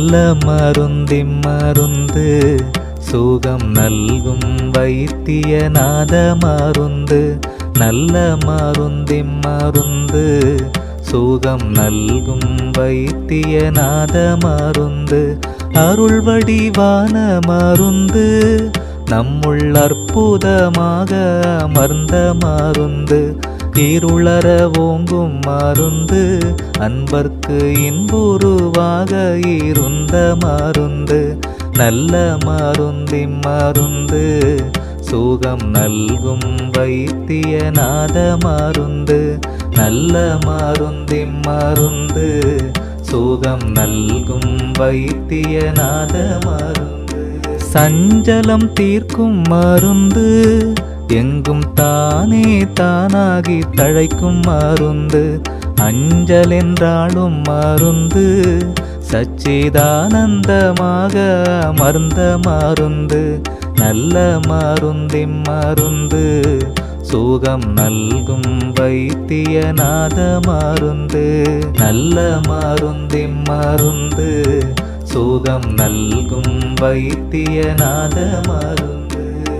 நல்ல மருந்தி மருந்து சுகம் நல்கும் வைத்தியநாத மருந்து நல்ல மருந்தி மருந்து சுகம் நல்கும் வைத்தியநாத மருந்து அருள் வடிவான மருந்து நம்முள் அற்புதமாக அமர்ந்த மருந்து இருளற ஓங்கும் மருந்து அன்பர்க்கு இன்புருவாக இருந்த மருந்து நல்ல மருந்தி மருந்து சுகம் நல்கும் வைத்தியநாத மருந்து நல்ல மருந்தி மருந்து சுகம் நல்கும் வைத்தியநாத மருந்து. சஞ்சலம் தீர்க்கும் மருந்து எங்கும் தானே தானாகி தழைக்கும் மருந்து அஞ்சல் என்றாலும் மருந்து சச்சிதானந்தமாக மருந்த மருந்து நல்ல மருந்தி மருந்து சுகம் நல்கும் வைத்தியநாத மருந்து நல்ல மருந்தி மருந்து சுகம் நல்கும் வைத்தியநாத மருந்து.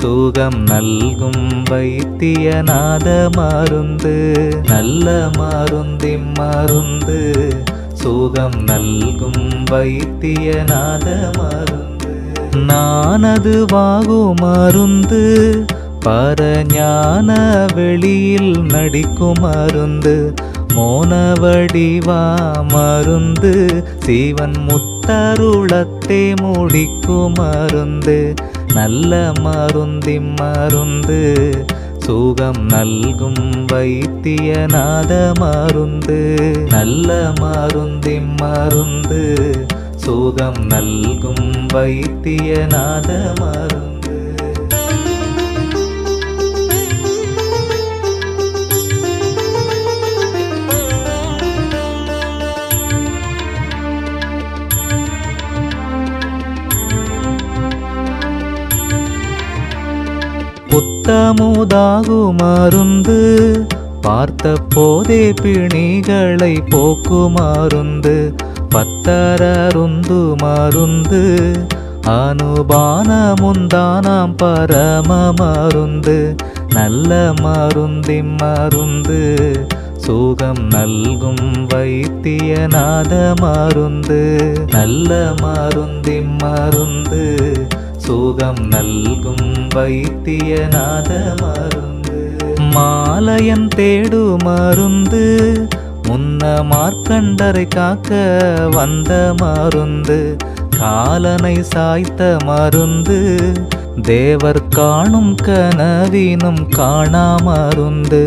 சுகம் நல்கும் வைத்தியநாத மருந்து நல்ல மருந்தி மருந்து சுகம் நல்கும் வைத்தியநாத மருந்து நானது வாகு மருந்து பரஞான வெளியில் நடிக்கும் மருந்து மோனவடிவா மருந்து சிவன் முத்தருளத்தை முடிக்கும் மருந்து நல்ல மருந்தி மருந்து சுகம் நல்கும் வைத்தியநாத மருந்து. நல்ல மருந்தி மருந்து சுகம் நல்கும் வைத்தியநாத மருந்து. புத்தமுதாகு மருந்து பார்த்த போதே பிணிகளை போக்குமாருந்து பத்தரருந்து மருந்து அனுபானமுந்தானாம் பரம மருந்து நல்ல மருந்தி மருந்து சுகம் நல்கும் வைத்தியநாத மருந்து நல்ல மருந்தி மருந்து சுகம் நல்கும் வைத்தியநாத மருந்து மாலையன் தேடு மருந்து முன்ன மார்க்கண்டரை காக்க வந்த மருந்து காலனை சாய்த்த மருந்து தேவர் காணும் கனவினும் காணா மருந்து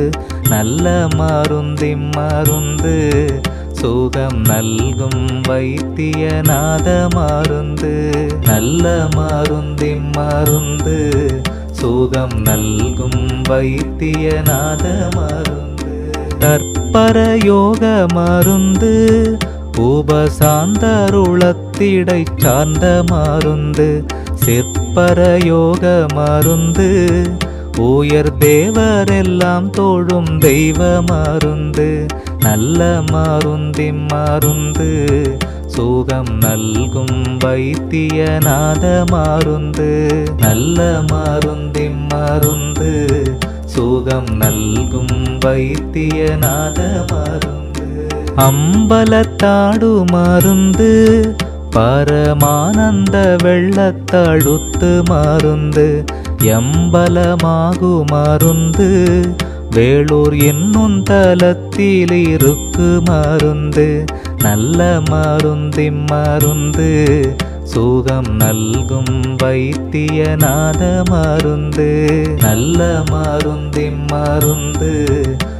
நல்ல மருந்தி மருந்து சுகம் நல்கும் வைத்தியநாத மருந்து நல்ல மருந்தி மருந்து. சுகம் நல்கும் வைத்தியநாத மருந்து தற்பர யோக மருந்து உபசாந்தருளத்திடை சார்ந்த மருந்து. சிற்பர யோக மருந்து உயர் தேவரெல்லாம் தோழும் தெய்வ மருந்து. நல்ல மருந்தி மருந்து சுகம் நல்கும் வைத்தியநாத மருந்து. நல்ல மருந்தி மருந்து சுகம் நல்கும் வைத்தியநாத மருந்து. அம்பலத்தாடு மருந்து பரமானந்த வெள்ளத்தழுத்து மருந்து. எம்பலமாகு மருந்து வேலூர் என்னும் தலத்தில் இருக்கு மருந்து நல்ல மருந்தி மருந்து. சுகம் நல்கும் வைத்தியநாத மருந்து நல்ல மருந்தி மருந்து.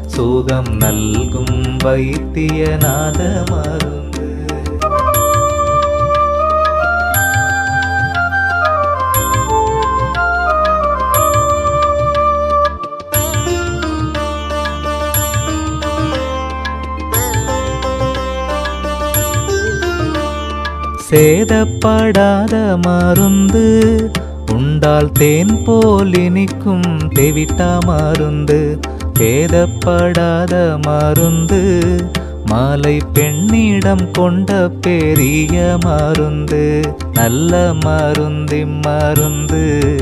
சுகம் நல்கும் வைத்தியநாத மருந்து. சேதப்படாத மருந்து. உண்டால் தேன் போல் இனிக்கும் தெவிட்டா மருந்து. சேதப்படாத மருந்து. மாலை பெண்ணிடம் கொண்ட பெரிய மருந்து. நல்ல மருந்தி மருந்து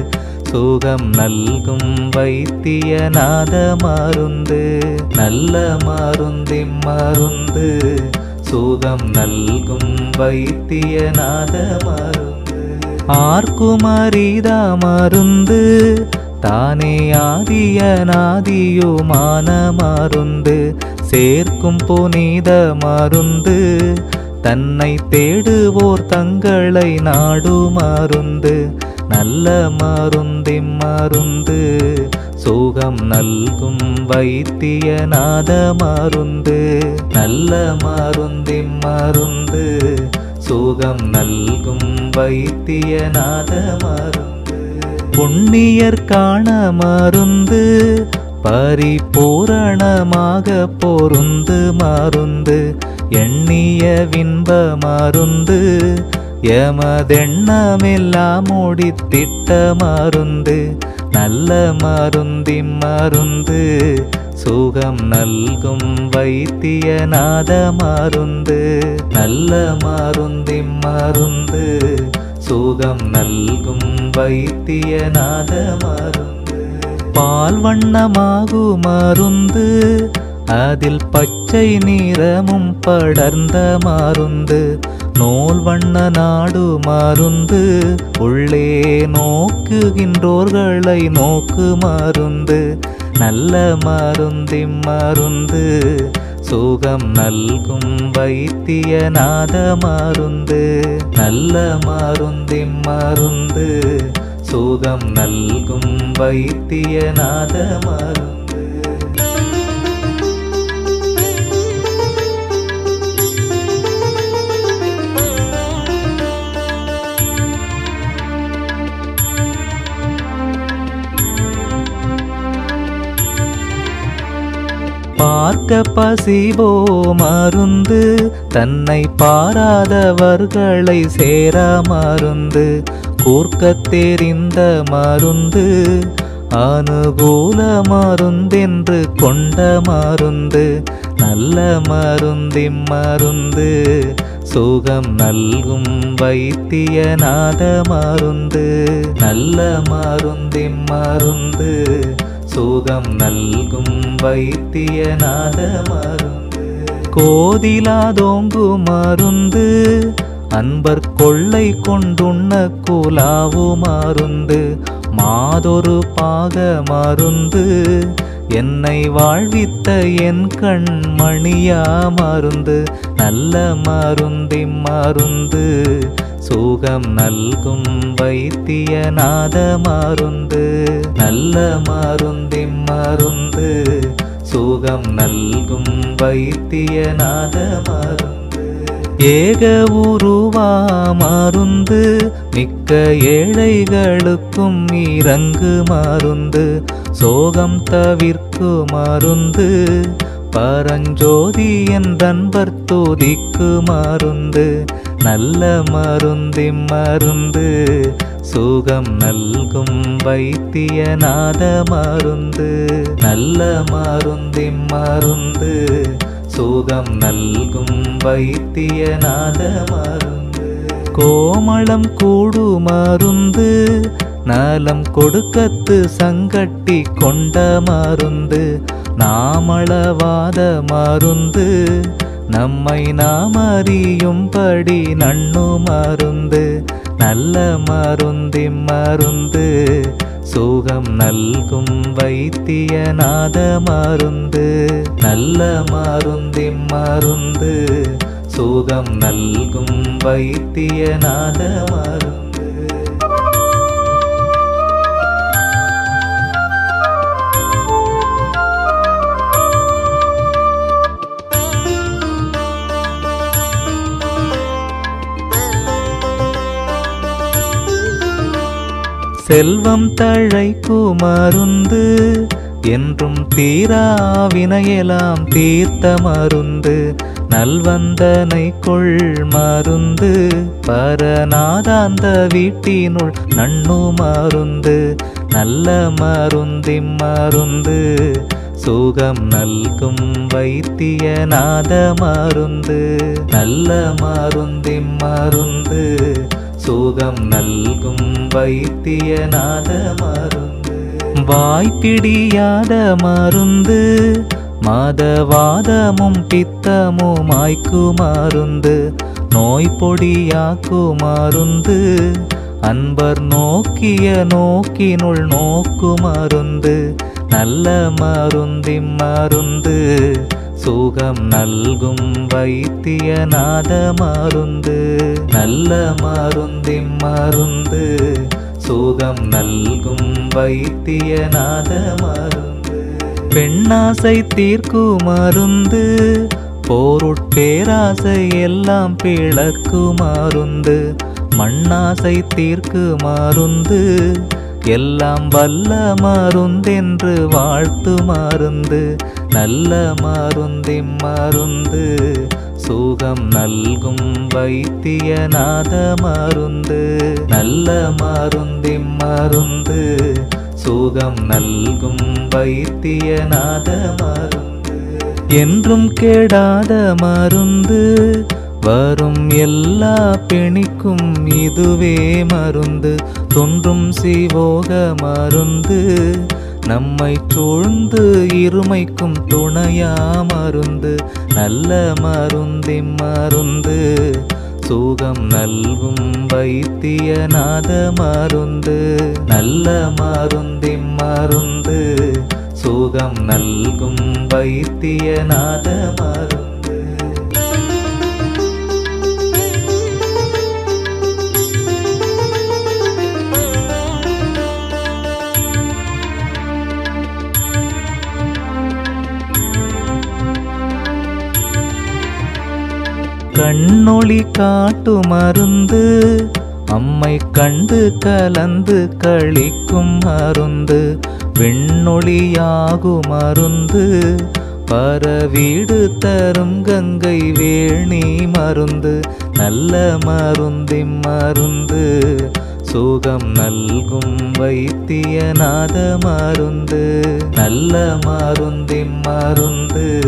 சுகம் நல்கும் வைத்தியநாத மருந்து. நல்ல மருந்தி மருந்து சுகம் நல்கும் வைத்தியநாத மருந்து. ஆர்க்குமரித மருந்து தானே ஆதிய நாதியுமான மருந்து. சேர்க்கும் புனித மருந்து தன்னை தேடுவோர் தங்களை நாடு மருந்து. நல்ல மருந்தி மருந்து சுகம் நல்கும் வைத்தியநாத மருந்து நல்ல மருந்தி மருந்து சுகம் நல்கும் வைத்தியநாத மருந்து. புண்ணியர் காண மருந்து பரிபூரணமாக பொருந்து மருந்து எண்ணிய வின்ப மருந்து எமதெண்ணமெல்லாம் முடித்திட்ட மருந்து நல்ல மருந்தி மருந்து சுகம் நல்கும் வைத்தியநாத மருந்து நல்ல மருந்தி மருந்து சுகம் நல்கும் வைத்தியநாத மருந்து. பால் வண்ணமாகு மருந்து அதில் பச்சை நிறமும் படர்ந்த மருந்து நூல் வண்ண நாடு மருந்து உள்ளே நோக்குகின்றோர்களை நோக்கு மருந்து நல்ல மருந்தி மருந்து சுகம் நல்கும் வைத்தியநாத மருந்து நல்ல மருந்தி மருந்து சுகம் நல்கும் வைத்தியநாத மருந்து. பார்க்க பசிவோ மருந்து தன்னை பாராதவர்களை சேரா மருந்து கூர்க்க தெரிந்த மருந்து அனுகூல மருந்தென்று கொண்ட மருந்து நல்ல மருந்தி மருந்து சுகம் நல்கும் வைத்தியநாத மருந்து நல்ல மருந்தி மருந்து சுகம் நல்கும் வைத்தியநாத மருந்து. கோதிலாதோங்கு மருந்து. அன்பர் கொள்ளை கொண்டுண்ண குலாவு மருந்து. மாதொரு பாக மருந்து. என்னை வாழ்வித்த என் கண் மணியா மருந்து. நல்ல மருந்தி மருந்து. சுகம் நல்கும் வைத்தியநாத மருந்து நல்ல மருந்தி மருந்து சுகம் நல்கும் வைத்தியநாத மருந்து ஏக உருவா மருந்து மிக்க ஏழைகளுக்கும் இறங்கு மருந்து சோகம் தவிர்க்கு மருந்து பரஞ்சோதி என் என்றன்பர் துதிக்கு மருந்து நல்ல மருந்தி மருந்து சுகம் நல்கும் வைத்தியநாத மருந்து நல்ல மருந்தி மருந்து சுகம் நல்கும் வைத்தியநாத மருந்து. கோமளம் கூடு மருந்து நலம் கொடுக்கத்து சங்கட்டி கொண்ட மருந்து நாமளவாத மருந்து. நம்மை நாம் அறியும்படி நண்ணு மருந்து நல்ல மருந்தி மருந்து. சுகம் நல்கும் வைத்தியநாத மருந்து நல்ல மருந்தி மருந்து. சுகம் நல்கும் வைத்தியநாத மருந்து. செல்வம் தழைக்கு மருந்து என்றும் தீரா வினையெல்லாம் தீர்த்த மருந்து நல்வந்தனை கொள் மருந்து பரநாதாந்த வீட்டினுள் நண்ணு மருந்து நல்ல மருந்தி மருந்து சுகம் நல்கும் வைத்தியநாத மருந்து நல்ல மருந்தி மருந்து சுகம் நல்கும் வைத்தியநாத மருந்து வாய்ப்பிடியாத மருந்து மதவாதமும் பித்தமும் மாய்க்கு மருந்து நோய் பொடியாக்கு மருந்து அன்பர் நோக்கிய நோக்கினுள் நோக்கு மருந்து நல்ல மருந்தி மருந்து சுகம் நல்கும் வைத்தியநாத மருந்து நல்ல மருந்தி மருந்து சுகம் நல்கும் வைத்தியநாத மருந்து பெண்ணாசை தீர்க்கு மருந்து போருட்பேராசை எல்லாம் பிளக்கு மருந்து மண்ணாசை தீர்க்கு மருந்து எல்லாம் வல்ல மருந்தென்று வாழ்த்து மருந்து நல்ல மருந்தி மருந்து சுகம் நல்கும் வைத்தியநாத மருந்து. நல்ல மருந்தி மருந்து சுகம் நல்கும் வைத்தியநாத மருந்து. என்றும் கெடாத மருந்து வரும் எல்லா பிணிக்கும் இதுவே மருந்து. தொன்றும் சிவோக மருந்து நம்மை சூழ்ந்து இருமைக்கும் துணையா மருந்து நல்ல மருந்தி மருந்து. சுகம் நல்கும் வைத்தியநாத மருந்து நல்ல மருந்தி மருந்து. சுகம் நல்கும் வைத்தியநாத மருந்து. கண்ணொளி காட்டு மருந்து. அம்மை கண்டு கலந்து கழிக்கும் மருந்து. விண்ணொளியாகு மருந்து. பரவீடு தரும் கங்கை வேணி மருந்து. நல்ல மருந்தி மருந்து. சுகம் நல்கும் வைத்தியநாத மருந்து. நல்ல மருந்தி மருந்து.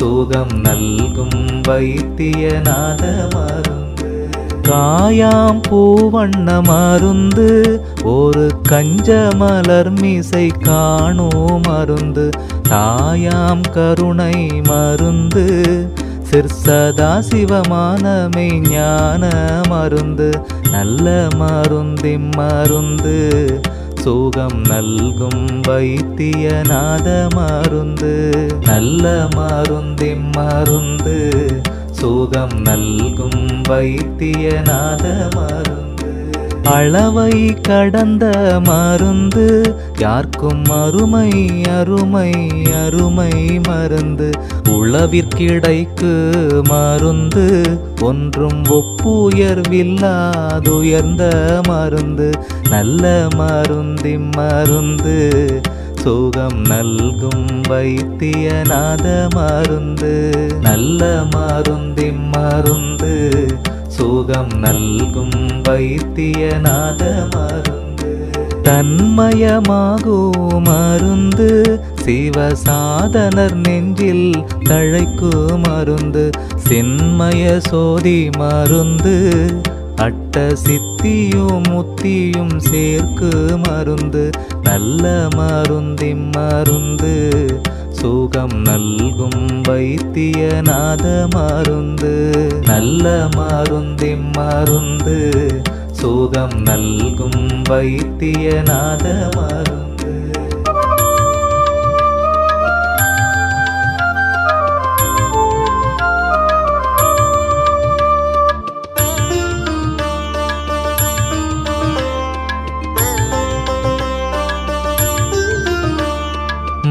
சுகம் நல்கும் வைத்தியநாத மருந்து காயாம் பூவண்ண மருந்து ஒரு கஞ்ச மலர் மீசை காணோ மருந்து தாயாம் கருணை மருந்து சிற்சதா சிவமானமை ஞான மருந்து நல்ல மருந்தி மருந்து சுகம் நல்கும் வைத்தியநாத மருந்து நல்ல மருந்தி மருந்து சுகம் நல்கும் வைத்தியநாத மருந்து அளவை கடந்த மருந்து யார்க்கும் அருமை அருமை அருமை மருந்து. உளவிற்கிடைக்கு மருந்து ஒன்றும் ஒப்புயர்வில்லாதுயர்ந்த மருந்து. நல்ல மருந்தி மருந்து சுகம் நல்கும் வைத்தியநாத மருந்து. நல்ல மருந்தி மருந்து சுகம் நல்கும் வைத்தியநாத மருந்து தன்மயமாகும் மருந்து சிவசாதனர் நெஞ்சில் தழைக்கு மருந்து சின்மய சோதி மருந்து அட்ட சித்தியும் முத்தியும் சேர்க்கு மருந்து நல்ல மருந்தி மருந்து சுகம் நல்கும் வைத்தியநாத மருந்து நல்ல மருந்தி மருந்து. சுகம் நல்கும் வைத்தியநாத மருந்து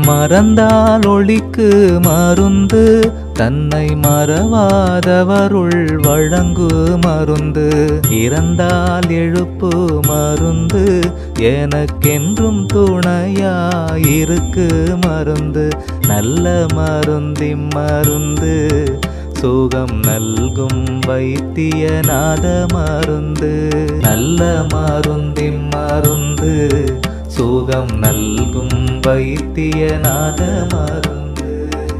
மறந்தால் ஒளிக்கு மருந்து தன்னை மறவாதவருள் வழங்கு மருந்து. இறந்தால் எழுப்பு மருந்து எனக்கென்றும் துணையாயிருக்கு மருந்து. நல்ல மருந்தி மருந்து சுகம் நல்கும் வைத்தியநாத மருந்து. நல்ல மருந்தி மருந்து சுகம் நல்கும் வைத்தியநாத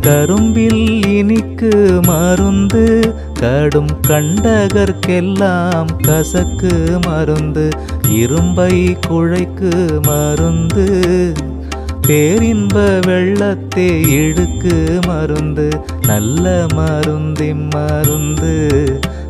கரும்பில் இனிக்கு மருந்து கடும் கண்டகர்க்கெல்லாம் கசக்கு மருந்து இரும்பை குழைக்கு மருந்து பேரின்ப வெள்ளத்தை இழுக்கு மருந்து நல்ல மருந்தி மருந்து.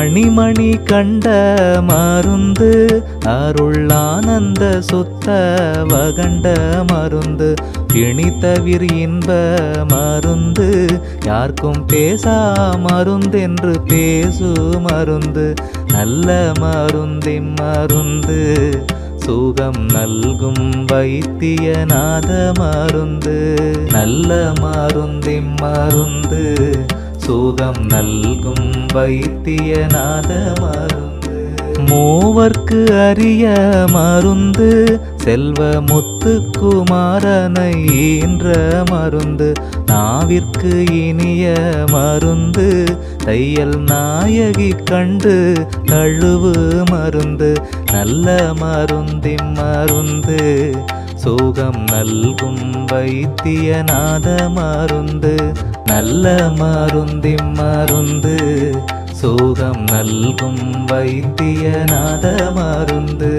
மணிமணி கண்ட மருந்து அருளானந்த சுத்த வகண்ட மருந்து. பிணித்தவிர் இன்ப மருந்து யாருக்கும் பேசா மருந்தென்று பேசு மருந்து. நல்ல மருந்தி மருந்து சுகம் நல்கும் வைத்தியநாத மருந்து. நல்ல மருந்தி மருந்து சுகம் நல்கும் வைத்தியநாத மருந்து மூவர்க்கு அரிய மருந்து செல்வ முத்துக்குமாரனை ஈன்ற மருந்து. நாவிற்கு இனிய மருந்து தையல் நாயகி கண்டு தழுவு மருந்து. நல்ல மருந்தி மருந்து சுகம் நல்கும் வைத்தியநாத மருந்து நல்ல மருந்தி மருந்து சுகம் நல்கும் வைத்தியநாத மருந்து